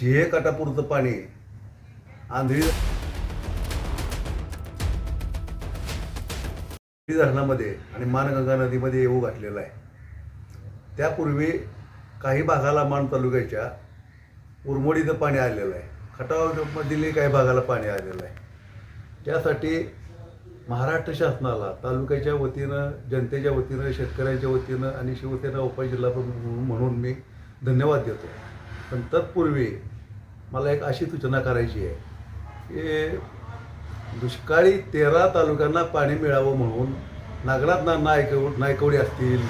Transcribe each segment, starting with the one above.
जे काटापूरचं पाणी आंधळी धरणामध्ये आणि मानगंगा नदीमध्ये येऊ घातलेला आहे. त्यापूर्वी काही भागाला मान तालुक्याच्या उरमोडीचं पाणी आलेलं आहे. खटावमधील काही भागाला पाणी आलेलं आहे. त्यासाठी महाराष्ट्र शासनाला तालुक्याच्या वतीनं जनतेच्या वतीनं शेतकऱ्यांच्या वतीनं आणि शिवसेना उपजिल्हा प्रमुख म्हणून मी धन्यवाद देतो. पण तत्पूर्वी मला एक अशी सूचना करायची आहे की दुष्काळी तेरा तालुक्यांना पाणी मिळावं म्हणून नागनाथ ना नायकव नायकवडी असतील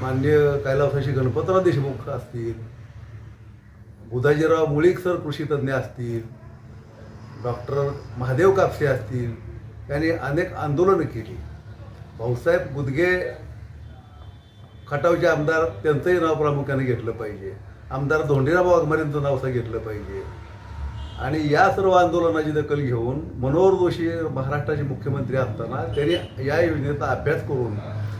मान्य कैलासाशी गणपतराव देशमुख असतील बुधाजीराव मुळीक सर कृषीतज्ञ असतील डॉक्टर महादेव कापसे असतील यांनी अनेक आंदोलनं केली. भाऊसाहेब गुदगे खटावचे आमदार त्यांचंही नाव प्रामुख्याने घेतलं पाहिजे. आमदार धोंडीराव वाघमारेंचं नाव सांगितलं घेतलं पाहिजे. आणि या सर्व आंदोलनाची दखल घेऊन मनोहर जोशी महाराष्ट्राचे मुख्यमंत्री असताना त्यांनी या योजनेचा अभ्यास करून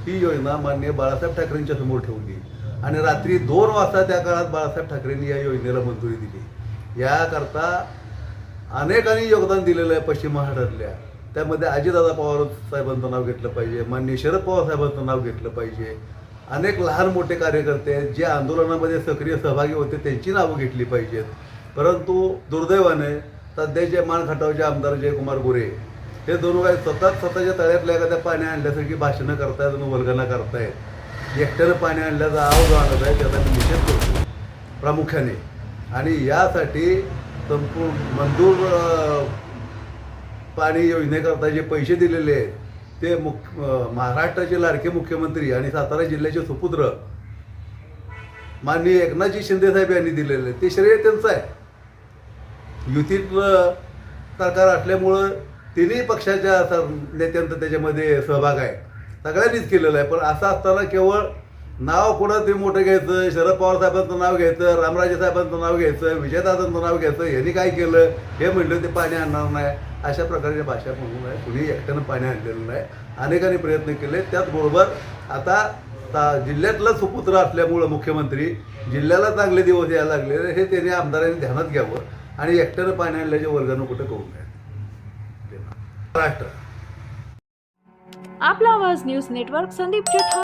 ही योजना मान्य बाळासाहेब ठाकरेंच्या समोर ठेवली. आणि रात्री दोन वाजता त्या काळात बाळासाहेब ठाकरेंनी या योजनेला मंजुरी दिली. याकरता अनेकांनी योगदान दिलेलं आहे पश्चिम महाराष्ट्रातल्या. त्यामध्ये अजितदादा पवार साहेबांचं नाव घेतलं पाहिजे. माननीय शरद पवार साहेबांचं नाव घेतलं पाहिजे. अनेक लहान मोठे कार्यकर्ते आहेत जे आंदोलनामध्ये सक्रिय सहभागी होते त्यांची नावं घेतली पाहिजेत. परंतु दुर्दैवाने सध्याचे मान खटावचे आमदार जयकुमार गोरे हे दोन काय स्वतःच स्वतःच्या तळ्यातल्या एखाद्या पाणी आणल्यासारखी भाषणं करतायत आणि वल्गना करतायत. एकट्यानं पाणी आणल्याचा आवाज आणत आहे त्याचा मी निषेध करतो. प्रामुख्याने. आणि यासाठी संपूर्ण मंजूर पाणी योजनेकरता जे पैसे दिलेले आहेत ते मुख महाराष्ट्राचे लाडके मुख्यमंत्री आणि सातारा जिल्ह्याचे सुपुत्र माननीय एकनाथजी शिंदेसाहेब यांनी दिलेले आहे. ते श्रेय त्यांचं आहे. युतीत सरकार असल्यामुळं तिन्ही पक्षाच्या नेत्यांचा त्याच्यामध्ये सहभाग आहे. सगळ्यांनीच केलेला आहे. पण असं असताना केवळ नाव कोणा ते मोठं घ्यायचं शरद पवार साहेबांचं नाव घ्यायचं रामराजे साहेबांचं नाव घ्यायचं विजयदादांचं नाव घ्यायचं यांनी काय केलं? हे म्हणलं ते पाणी आणणार नाही. अशा प्रकारच्या भाषा म्हणून आहे. कुणी एकट्यानं पाणी आणलेलं नाही. अनेकांनी प्रयत्न केले. त्याचबरोबर आता ता- जिल्ह्यातला सुपुत्र असल्यामुळं मुख्यमंत्री जिल्ह्याला चांगले दिवस यायला लागले. हे त्यांनी आमदारांनी ध्यानात घ्यावं आणि एकट्यानं पाणी आणल्याच्या वर्गानं कुठं करू नये. महाराष्ट्र. आपला आवाज न्यूज नेटवर्क संदीप जेठा